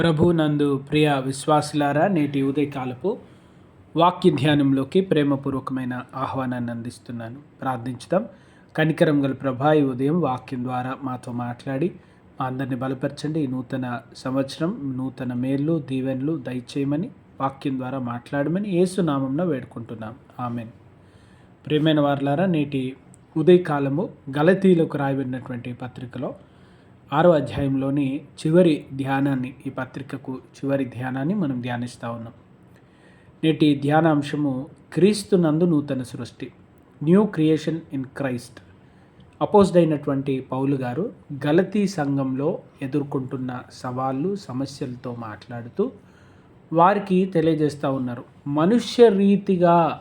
ప్రభు నందు ప్రియ విశ్వాసులారా నేటి ఉదయకాలపు వాక్య ధ్యానంలోకి ప్రేమపూర్వకమైన ఆహ్వానాన్ని అందిస్తున్నాను. ప్రార్థించుదాం. కనికరం గల ప్రభా ఈ ఉదయం వాక్యం ద్వారా మాతో మాట్లాడి మా అందరిని బలపరచండి. ఈ నూతన సంవత్సరం నూతన మేళ్ళు దీవెనలు దయచేయమని వాక్యం ద్వారా మాట్లాడమని ఏసునామంలో వేడుకుంటున్నాం. ఆమెన్. ప్రియమైన వారులారా నేటి ఉదయకాలము గలతీలకు రాయబడినటువంటి పత్రికలో ఆరో అధ్యాయంలోని చివరి ధ్యానాన్ని ఈ పత్రికకు చివరి ధ్యానాన్ని మనం ధ్యానిస్తూ ఉన్నాం. నేటి ధ్యానాంశము క్రీస్తు నందు నూతన సృష్టి న్యూ క్రియేషన్ ఇన్ క్రైస్ట్. అపోజ్డ్ అయినటువంటి పౌలు గారు గలతీ సంఘంలో ఎదుర్కొంటున్న సవాళ్ళు సమస్యలతో మాట్లాడుతూ వారికి తెలియజేస్తూ ఉన్నారు. మనుష్య రీతిగా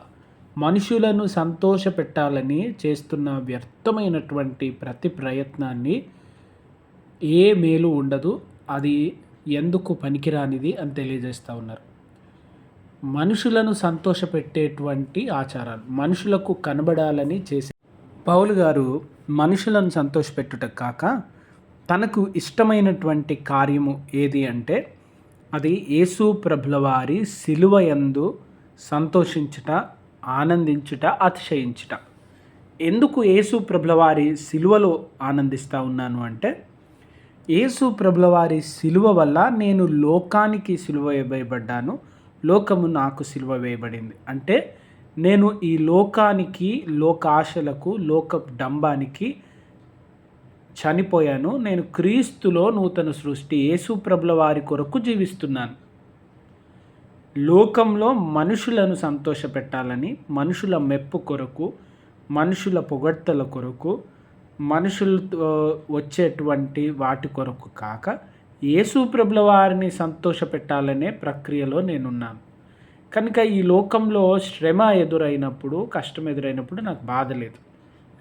మనుషులను సంతోషపెట్టాలని చేస్తున్న వ్యర్థమైనటువంటి ప్రతి ప్రయత్నాన్ని ఏ మేలు ఉండదు అది ఎందుకు పనికిరానిది అని తెలియజేస్తూ ఉన్నారు. మనుషులను సంతోషపెట్టేటువంటి ఆచారాలు మనుషులకు కనబడాలని చేసే పౌలు గారు మనుషులను సంతోషపెట్టుట కాక తనకు ఇష్టమైనటువంటి కార్యము ఏది అంటే అది యేసు ప్రభుల వారి సిలువయందు సంతోషించుట ఆనందించుట అతిశయించుట. ఎందుకు యేసు ప్రభుల వారి సిలువలో ఆనందిస్తూ ఉన్నాను అంటే యేసు ప్రభుల వారి సిలువ వల్ల నేను లోకానికి సిలువ వేయబడ్డాను. లోకము నాకు సిలువ వేయబడింది. అంటే నేను ఈ లోకానికి లోక ఆశలకు లోక డంబానికి చనిపోయాను. నేను క్రీస్తులో నూతన సృష్టి యేసు ప్రభుల వారి కొరకు జీవిస్తున్నాను. లోకంలో మనుషులను సంతోషపెట్టాలని మనుషుల మెప్పు కొరకు మనుషుల పొగడ్తల కొరకు మనుషులతో వచ్చేటువంటి వాటి కొరకు కాక యేసు ప్రభుల వారిని సంతోషపెట్టాలనే ప్రక్రియలో నేనున్నాను. కనుక ఈ లోకంలో శ్రమ ఎదురైనప్పుడు కష్టం ఎదురైనప్పుడు నాకు బాధ లేదు.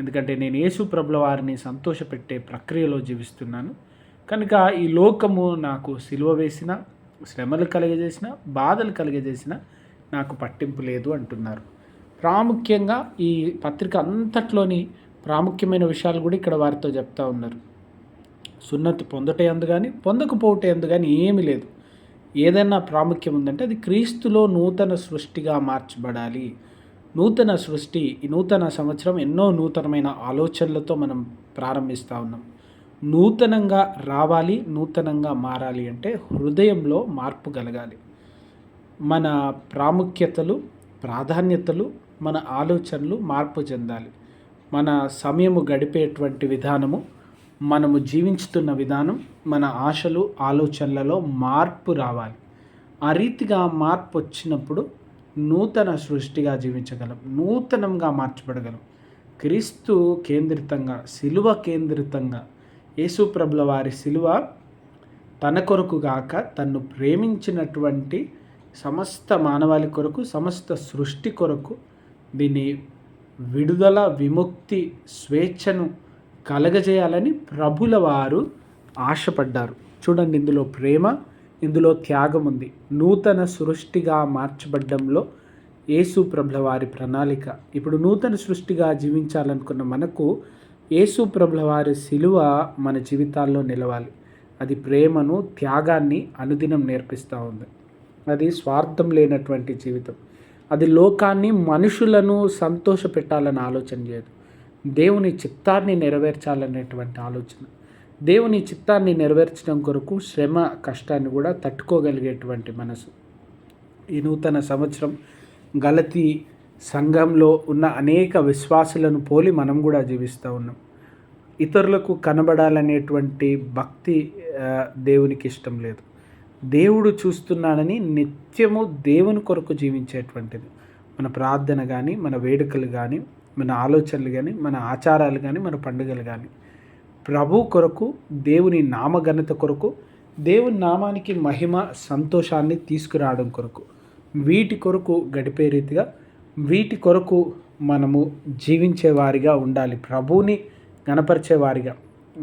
ఎందుకంటే నేను యేసు ప్రభుల వారిని సంతోషపెట్టే ప్రక్రియలో జీవిస్తున్నాను. కనుక ఈ లోకము నాకు సిలువ వేసిన శ్రమలు కలిగజేసిన బాధలు కలిగజేసిన నాకు పట్టింపు లేదు అంటున్నారు. ప్రాముఖ్యంగా ఈ పత్రిక అంతట్లోని ప్రాముఖ్యమైన విషయాలు కూడా ఇక్కడ వారితో చెప్తా ఉన్నారు. సున్నతి పొందట ఎందు కానీ పొందకపోవట ఎందు కానీ ఏమీ లేదు. ఏదైనా ప్రాముఖ్యం ఉందంటే అది క్రీస్తులో నూతన సృష్టిగా మార్చబడాలి. నూతన సృష్టి ఈ నూతన సంవత్సరం ఎన్నో నూతనమైన ఆలోచనలతో మనం ప్రారంభిస్తూ ఉన్నాం. నూతనంగా రావాలి నూతనంగా మారాలి అంటే హృదయంలో మార్పు కలగాలి. మన ప్రాముఖ్యతలు ప్రాధాన్యతలు మన ఆలోచనలు మార్పు చెందాలి. మన సమయము గడిపేటువంటి విధానము మనము జీవించుతున్న విధానం మన ఆశలు ఆలోచనలలో మార్పు రావాలి. ఆ రీతిగా మార్పు వచ్చినప్పుడు నూతన సృష్టిగా జీవించగలం నూతనంగా మార్చబడగలం. క్రీస్తు కేంద్రితంగా సిలువ కేంద్రితంగా యేసుప్రభుల వారి సిలువ తన కొరకు గాక తన్ను ప్రేమించినటువంటి సమస్త మానవాళి కొరకు సమస్త సృష్టి కొరకు దీన్ని విడుదల విముక్తి స్వేచ్ఛను కలగజేయాలని ప్రభుల వారు ఆశపడ్డారు. చూడండి ఇందులో ప్రేమ ఇందులో త్యాగం ఉంది. నూతన సృష్టిగా మార్చబడ్డంలో యేసు ప్రభుల వారి ప్రణాళిక. ఇప్పుడు నూతన సృష్టిగా జీవించాలనుకున్న మనకు యేసు ప్రభుల వారి శిలువ మన జీవితాల్లో నిలవాలి. అది ప్రేమను త్యాగాన్ని అనుదినం నేర్పిస్తూ ఉంది. అది స్వార్థం లేనటువంటి జీవితం. అది లోకాన్ని మనుషులను సంతోష పెట్టాలని ఆలోచన చేయదు. దేవుని చిత్తాన్ని నెరవేర్చాలనేటువంటి ఆలోచన. దేవుని చిత్తాన్ని నెరవేర్చడం కొరకు శ్రమ కష్టాన్ని కూడా తట్టుకోగలిగేటువంటి మనసు. ఈ నూతన సంవత్సరం గలతి సంఘంలో ఉన్న అనేక విశ్వాసులను పోలి మనం కూడా జీవిస్తూ ఉన్నాం. ఇతరులకు కనబడాలనేటువంటి భక్తి దేవునికి ఇష్టం లేదు. దేవుడు చూస్తున్నాడని నిత్యము దేవుని కొరకు జీవించేటువంటిది. మన ప్రార్థన కానీ మన వేడుకలు కానీ మన ఆలోచనలు కానీ మన ఆచారాలు కానీ మన పండుగలు కానీ ప్రభు కొరకు దేవుని నామఘనత కొరకు దేవుని నామానికి మహిమ సంతోషాన్ని తీసుకురావడం కొరకు వీటి కొరకు గడిపే రీతిగా వీటి కొరకు మనము జీవించేవారిగా ఉండాలి. ప్రభువుని గణపరిచేవారిగా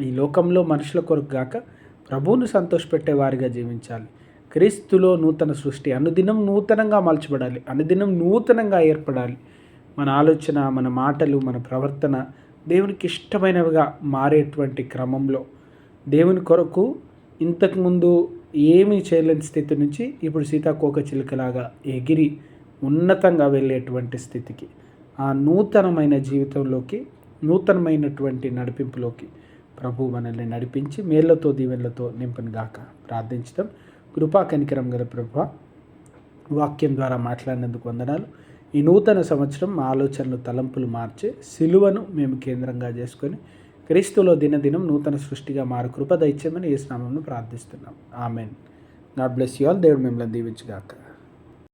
ఈ లోకంలో మనుషుల కొరకు గాక ప్రభువును సంతోషపెట్టేవారిగా జీవించాలి. క్రీస్తులో నూతన సృష్టి అనుదినం నూతనంగా మలచబడాలి. అనుదినం నూతనంగా ఏర్పడాలి. మన ఆలోచన మన మాటలు మన ప్రవర్తన దేవునికి ఇష్టమైనవిగా మారేటువంటి క్రమంలో దేవుని కొరకు ఇంతకుముందు ఏమీ చేయలేని స్థితి నుంచి ఇప్పుడు సీతాకోక చిలుకలాగా ఎగిరి ఉన్నతంగా వెళ్ళేటువంటి స్థితికి ఆ నూతనమైన జీవితంలోకి నూతనమైనటువంటి నడిపింపులోకి ప్రభు మనల్ని నడిపించి మేళ్ళతో దీవెనలతో నింపను గాక ప్రార్థించడం కృపా కనికరం గల ప్రభు వాక్యం ద్వారా మాట్లాడినందుకు వందనాలు. ఈ నూతన సంవత్సరం మా ఆలోచనలు తలంపులు మార్చి సిలువను మేము కేంద్రంగా చేసుకొని క్రీస్తులో దినదినం నూతన సృష్టిగా మారు కృప దయచేయమని ఏ స్నామంను ప్రార్థిస్తున్నాం. Amen. God bless you all. దేవుడు మిమ్మల్ని దీవించుగాక.